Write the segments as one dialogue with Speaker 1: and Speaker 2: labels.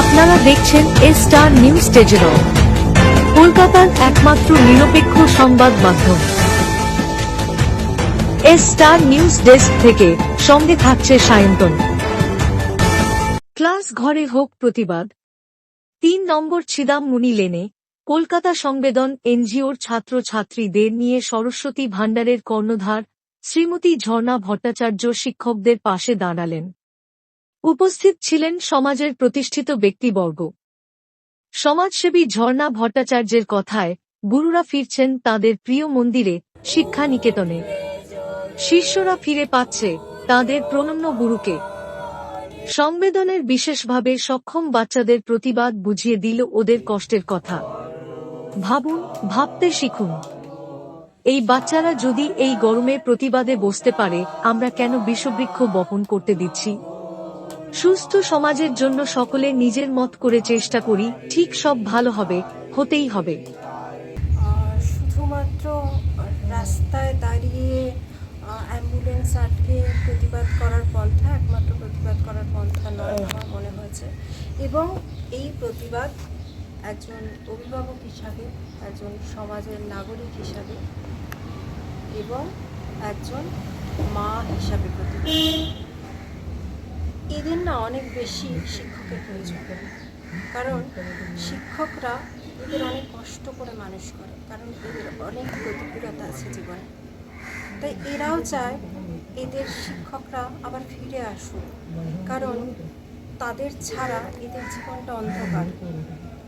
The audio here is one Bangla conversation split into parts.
Speaker 1: আপনারা দেখছেন এ স্টার নিউজ টেজেরো কলকাতার একমাত্র নিরপেক্ষ সংবাদ মাধ্যম। এ স্টার নিউজ ডেস্ক থেকে সঙ্গে থাকছে সায়ন্তন। ক্লাস ঘরে হোক প্রতিবাদ। তিন নম্বর ছিদামমুনি লেনে কলকাতা সংবেদন এনজিওর ছাত্রছাত্রীদের নিয়ে সরস্বতী ভাণ্ডারের কর্ণধার শ্রীমতী ঝর্ণা ভট্টাচার্য শিক্ষকদের পাশে দাঁড়ালেন। উপস্থিত ছিলেন সমাজের প্রতিষ্ঠিত ব্যক্তিবর্গ। সমাজসেবী ঝর্ণা ভট্টাচার্যের কথায় গুরুরা ফিরছেন তাদের প্রিয় মন্দিরে শিক্ষা নিকেতনে শিষ্যরা ফিরে পাচ্ছে তাদের প্রণম্য গুরুকে। সংবেদনের বিশেষভাবে সক্ষম বাচ্চাদের প্রতিবাদ বুঝিয়ে দিল ওদের কষ্টের কথা। ভাবুন, ভাবতে শিখুন। এই বাচ্চারা যদি এই গরমে প্রতিবাদে বসতে পারে, আমরা কেন বিষবৃক্ষ বপন করতে দিচ্ছি? সুস্থ সমাজের জন্য সকলে নিজের মত করে চেষ্টা করি ঠিক সব ভালো হবে হতেই হবে।
Speaker 2: আর শুধুমাত্র রাস্তায় দাঁড়িয়ে অ্যাম্বুলেন্স আটকে প্রতিবাদ করার পন্থা একমাত্র প্রতিবাদ করার পন্থা নয় আমার মনে হয়েছে। এবং এই প্রতিবাদ একজন অভিভাবক হিসাবে একজন সমাজের নাগরিক হিসাবে এবং একজন মা হিসাবে প্রতিবাদ। এদের না অনেক বেশি শিক্ষকের প্রয়োজন। কারণ শিক্ষকরা এদের অনেক কষ্ট করে মানুষ করে, কারণ এদের অনেক প্রতিকূলতা আছে জীবনে। তাই এরাও চায় এদের শিক্ষকরা আবার ফিরে আসুক, কারণ তাদের ছাড়া এদের জীবনটা অন্ধকার।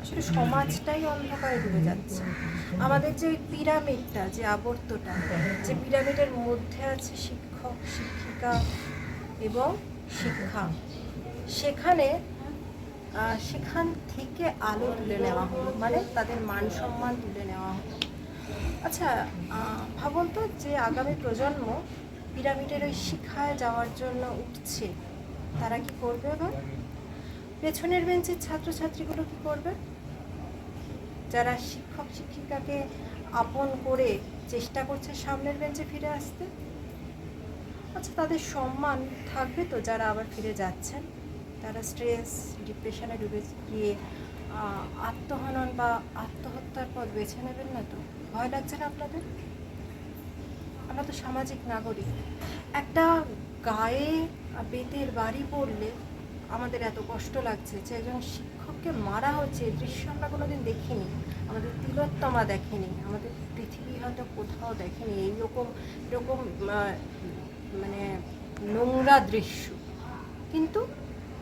Speaker 2: আসলে সমাজটাই অন্ধকারে ডুবে যাচ্ছে। আমাদের যে পিরামিডটা, যে আবর্তটা, যে পিরামিডের মধ্যে আছে শিক্ষক, শিক্ষিকা এবং শিক্ষা। সেখানে সেখান থেকে আলো তুলে নেওয়া হলো মানে তাদের মান সম্মান তুলে নেওয়া হলো। আচ্ছা ভাবুন তো যে আগামী প্রজন্ম পিরামিডের ওই শিক্ষায় যাওয়ার জন্য উঠছে, তারা কি করবে এবার? পেছনের বেঞ্চের ছাত্রছাত্রীগুলো কি করবে? যারা শিক্ষক, শিক্ষিকাকে আপন করে চেষ্টা করছে সামনের বেঞ্চে ফিরে আসতে? আচ্ছা তাদের সম্মান থাকবে তো যারা আবার ফিরে যাচ্ছেন? তারা স্ট্রেস ডিপ্রেশনে ডুবে গিয়ে আত্মহনন বা আত্মহত্যার পথ বেছে নেবেন না তো? ভয় লাগছে না আপনাদের? আমরা তো সামাজিক নাগরিক। একটা গায়ে বেতের বাড়ি পড়লে আমাদের এত কষ্ট লাগছে যে একজন শিক্ষককে মারা হচ্ছে। দৃশ্য আমরা কোনোদিন দেখিনি। আমাদের তিলোত্তমা দেখেনি। আমাদের পৃথিবী হয়তো কোথাও দেখেনি। এইরকম এরকম মানে নোংরা দৃশ্য। কিন্তু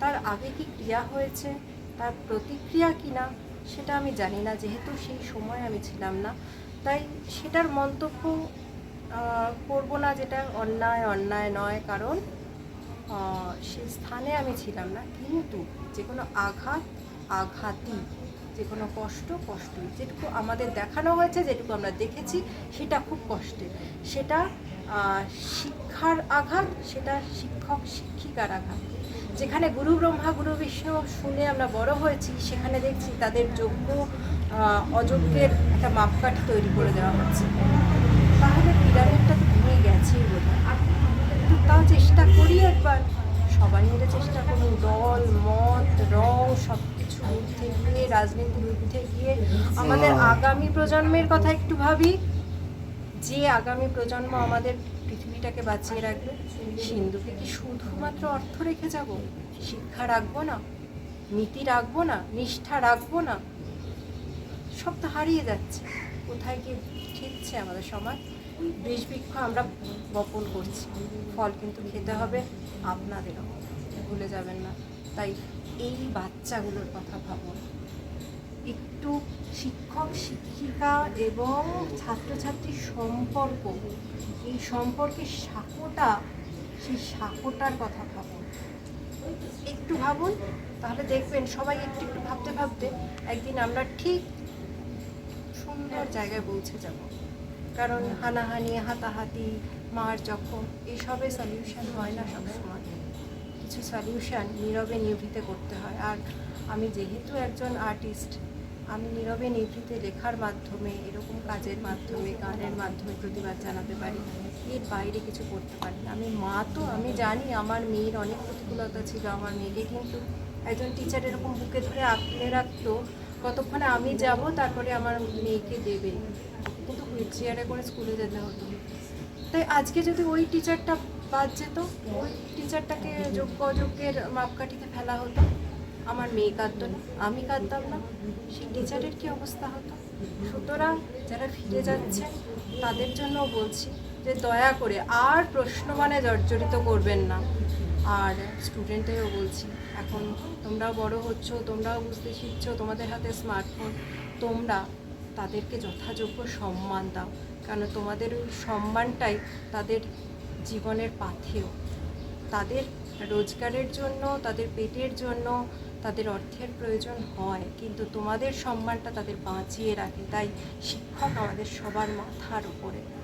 Speaker 2: তার আগে কি ক্রিয়া হয়েছে? তার প্রতিক্রিয়া কি না? সেটা আমি জানি না, যেহেতু সেই সময় আমি ছিলাম না। তাই সেটার মন্তব্য করব না যেটা অন্যায় অন্যায় নয়, কারণ সে স্থানে আমি ছিলাম না। কিন্তু যে কোনো আঘাত, আঘাতই যে কোনো কষ্ট, কষ্টই, যেটুকু আমাদের দেখানো হয়েছে, যেটুকু আমরা দেখেছি, সেটা খুব কষ্টের। সেটা শিক্ষার আঘাত সেটা শিক্ষক শিক্ষিকার আঘাত। যেখানে গুরু ব্রহ্মা গুরু বিষ্ণু শুনে আমরা বড় হয়েছি সেখানে দেখছি তাদের যোগ্য অযোগ্যের একটা মাপকাঠি তৈরি করে দেওয়া হচ্ছে। তাহলে পিরামিডটা তো ভেঙে গেছেই বোধ কিন্তু তাও চেষ্টা করি একবার। সবাই মিলে চেষ্টা করুন দল মত রং সব কিছু ঊর্ধ্বে গিয়ে রাজনীতির ঊর্ধ্বে গিয়ে আমাদের আগামী প্রজন্মের কথা একটু ভাবি। যে আগামী প্রজন্ম আমাদের পৃথিবীটাকে বাঁচিয়ে রাখবে, সিন্ধুকে কি শুধুমাত্র অর্থ রেখে যাব? শিক্ষা রাখব না, নীতি রাখব না, নিষ্ঠা রাখব না? সব তো হারিয়ে যাচ্ছে। কোথায় গিয়ে ঠিকছে আমাদের সমাজ? বৃক্ষ আমরা বপন করছি। ফল কিন্তু খেতে হবে আপনাদেরও। ভুলে যাবেন না। তাই এই বাচ্চাগুলোর কথা ভাবুন। একটু শিক্ষক, শিক্ষিকা এবং ছাত্রছাত্রীর সম্পর্ক। এই সম্পর্কের সাঁকোটা, সেই সাঁকোটার কথা ভাবুন। একটু ভাবুন, তাহলে দেখবেন সবাই একটু একটু ভাবতে ভাবতে একদিন আমরা ঠিক সুন্দর জায়গায় পৌঁছে যাব। কারণ হানাহানি, হাতাহাতি, মার যখন এসবের সলিউশন হয় না সবসময়। কিছু সলিউশন নীরবে নিভৃতে করতে হয়। আর আমি যেহেতু একজন আর্টিস্ট আমি নীরবে নিভৃতে লেখার মাধ্যমে, এরকম কাজের মাধ্যমে, গানের মাধ্যমে প্রতিবাদ জানাতে পারি। এর বাইরে কিছু করতে পারি আমি মা তো, আমি জানি আমার মেয়ের অনেক প্রতিকূলতা ছিল আমার মেয়েকে, কিন্তু একজন টিচার এরকম বুকে ধরে আঁকড়ে রাখতো, কতক্ষণে আমি যাব, তারপরে আমার মেয়েকে দেবে। কিন্তু হুইল চেয়ারে করে স্কুলে যেতে হতো। তাই আজকে যদি ওই টিচারটা বাদ যেত, ওই টিচারটাকে যোগ্য অযোগ্যের মাপকাঠিতে ফেলা হতো। আমার মেয়ে কাঁদতো না, আমি কাঁদতাম না সেই টিচারের কি অবস্থা হতো? সুতরাং যারা ফিরে যাচ্ছে, তাদের জন্য বলছি যে দয়া করে আর প্রশ্ন মানে জর্জরিত করবেন না। আর স্টুডেন্টেরও বলছি, এখন তোমরাও বড় হচ্ছ, তোমরাও বুঝতে শিখছো, তোমাদের হাতে স্মার্টফোন, তোমরা তাদেরকে যথাযোগ্য সম্মান দাও। কারণ তোমাদের ওই সম্মানটাই তাদের জীবনের পাথেও তাদের রোজগারের জন্য, তাদের পেটের জন্য, তাদের অর্থের প্রয়োজন হয়, কিন্তু তোমাদের সম্মানটা তাদের বাঁচিয়ে রাখে। তাই শিক্ষক আমাদের সবার মাথার উপরে।